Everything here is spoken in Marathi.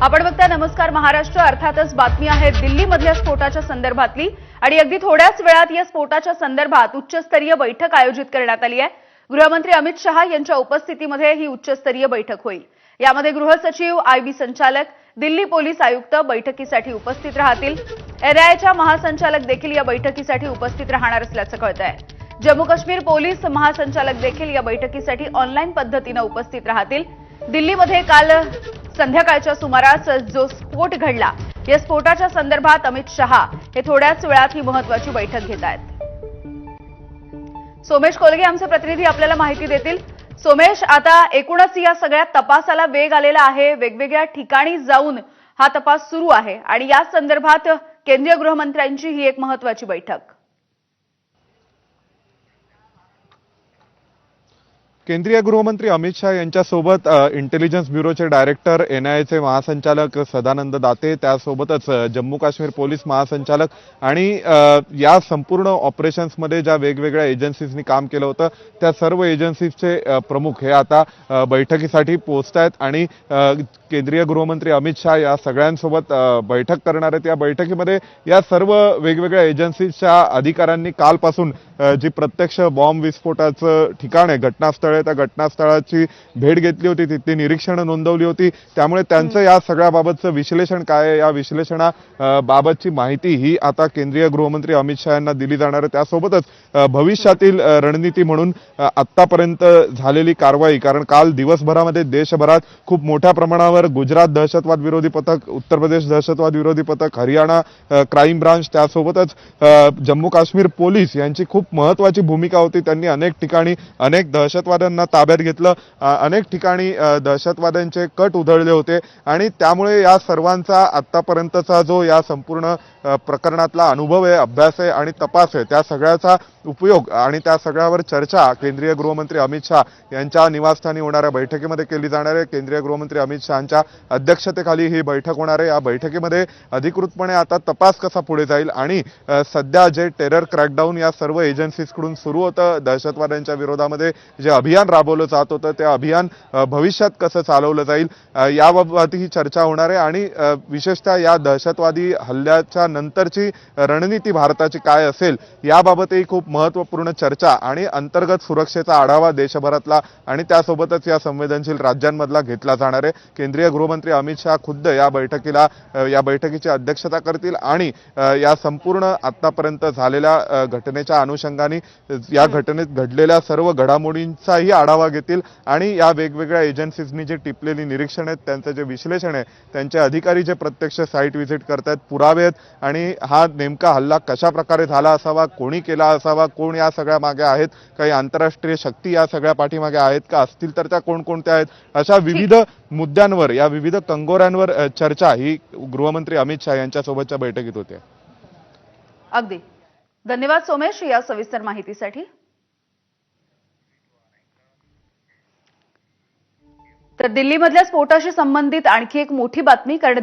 आपण बघता नमस्कार महाराष्ट्र. अर्थातच बातमी आहे दिल्लीमधल्या स्फोटाच्या संदर्भातली. आणि अगदी थोड्याच वेळात या स्फोटाच्या संदर्भात उच्चस्तरीय बैठक आयोजित करण्यात आली आहे. गृहमंत्री अमित शहा यांच्या उपस्थितीमध्ये ही उच्चस्तरीय बैठक होईल. यामध्ये गृहसचिव आयबी संचालक दिल्ली पोलीस आयुक्त बैठकीसाठी उपस्थित राहतील. एनआयच्या महासंचालक देखील या बैठकीसाठी उपस्थित राहणार असल्याचं कळत आहे जम्मू काश्मीर पोलीस महासंचालक देखील या बैठकीसाठी ऑनलाईन पद्धतीनं उपस्थित राहतील. दिल्लीमध्ये काल संध्याकाळच्या सुमारास जो स्फोट घडला या स्फोटाच्या संदर्भात अमित शहा हे थोड्याच वेळात ही महत्वाची बैठक घेत आहेत. सोमेश कोलगे आमचे प्रतिनिधी आपल्याला माहिती देतील. सोमेश आता एकूणच या सगळ्या तपासाला वेग आलेला आहे. वेगवेगळ्या ठिकाणी जाऊन हा तपास सुरू आहे आणि या संदर्भात केंद्रीय गृहमंत्र्यांची ही एक महत्वाची बैठक. केंद्रीय गृहमंत्री अमित शहा यांच्यासोबत इंटेलिजन्स ब्युरोचे डायरेक्टर एन आयचे महासंचालक सदानंद दाते त्यासोबतच जम्मू काश्मीर पोलीस महासंचालक आणि या संपूर्ण ऑपरेशन्समध्ये ज्या वेगवेगळ्या एजन्सीजनी काम केलं होतं त्या सर्व एजन्सीजचे प्रमुख हे आता बैठकीसाठी पोहोचत आहेत आणि केंद्रीय गृहमंत्री अमित शहा या सगळ्यांसोबत बैठक करणार आहेत. या बैठकीमध्ये या सर्व वेगवेगळ्या एजन्सीजच्या अधिकाऱ्यांनी कालपासून जी प्रत्यक्ष बॉम्ब विस्फोटाचं ठिकाण आहे घटनास्थळ आहे त्या घटनास्थळाची भेट घेतली होती तिथली निरीक्षणं नोंदवली होती. त्यामुळे त्यांचं या सगळ्याबाबतचं विश्लेषण काय या विश्लेषणा बाबतची माहिती ही आता केंद्रीय गृहमंत्री अमित शहा यांना दिली जाणार आहे. त्यासोबतच भविष्यातील रणनीती म्हणून आत्तापर्यंत झालेली कारवाई कारण काल दिवसभरामध्ये देशभरात खूप मोठ्या प्रमाणावर गुजरात दहशतवाद विरोधी पथक उत्तर प्रदेश दहशतवाद विरोधी पथक हरियाणा क्राईम ब्रांच त्यासोबतच जम्मू काश्मीर पोलीस यांची खूप महत्वाची भूमिका होती. त्यांनी अनेक ठिकाणी अनेक दहशतवाद दहशतवाद्यांना ताब्यात घेतलं. अनेक ठिकाणी दहशतवाद्यांचे कट उधळले होते. आणि त्यामुळे या सर्वांचा आत्तापर्यंतचा जो या संपूर्ण प्रकरणातला अनुभव आहे अभ्यास आहे आणि तपास आहे त्या सगळ्याचा उपयोग आणि त्या सगळ्यावर चर्चा केंद्रीय गृहमंत्री अमित शहा यांच्या निवासस्थानी होणाऱ्या बैठकीमध्ये केली जाणार आहे. केंद्रीय गृहमंत्री अमित शहाच्या अध्यक्षतेखाली ही बैठक होणार आहे. या बैठकीमध्ये अधिकृतपणे आता तपास कसा पुढे जाईल आणि सध्या जे टेरर क्रॅकडाऊन या सर्व एजन्सीजकडून सुरू होतं दहशतवाद्यांच्या विरोधामध्ये जे अभियान राबवलं जात होतं. ते अभियान भविष्यात कसं चालवलं जाईल याबाबत ही चर्चा होणार आहे. आणि विशेषतः या दहशतवादी हल्ल्याच्या नंतरची रणनीती भारताची काय असेल याबाबतही खूप महत्त्वपूर्ण चर्चा आणि अंतर्गत सुरक्षेचा आढावा देशभरातला आणि त्यासोबतच या संवेदनशील राज्यांमधला घेतला जाणार आहे. केंद्रीय गृहमंत्री अमित शहा खुद्द या बैठकीला या बैठकीची अध्यक्षता करतील आणि या संपूर्ण आत्तापर्यंत झालेल्या घटनेच्या अनुषंगाने या घटनेत घडलेल्या सर्व घडामोडींचाही आढावा घेतील आणि या वेगवेगळ्या एजन्सीजनी जे टिपलेली निरीक्षण आहेत त्यांचं जे विश्लेषण आहे त्यांचे अधिकारी जे प्रत्यक्ष साईट व्हिजिट करतायत पुरावे आहेत आणि हा नेमका हल्ला कशा प्रकारे झाला असावा कोणी केला असावा कोण या सगळ्या मागे आहेत काही आंतरराष्ट्रीय शक्ती या सगळ्या पाठीमागे आहेत का असतील तर त्या कोणकोणत्या आहेत? अशा विविध मुद्द्यांवर या विविध कंगोऱ्यांवर चर्चा ही गृहमंत्री अमित शहा यांच्यासोबतच्या बैठकीत होते. अगदी. धन्यवाद सोमेश या सविस्तर माहितीसाठी. तर दिल्लीमधल्या स्फोटाशी संबंधित आणखी एक मोठी बातमी कारण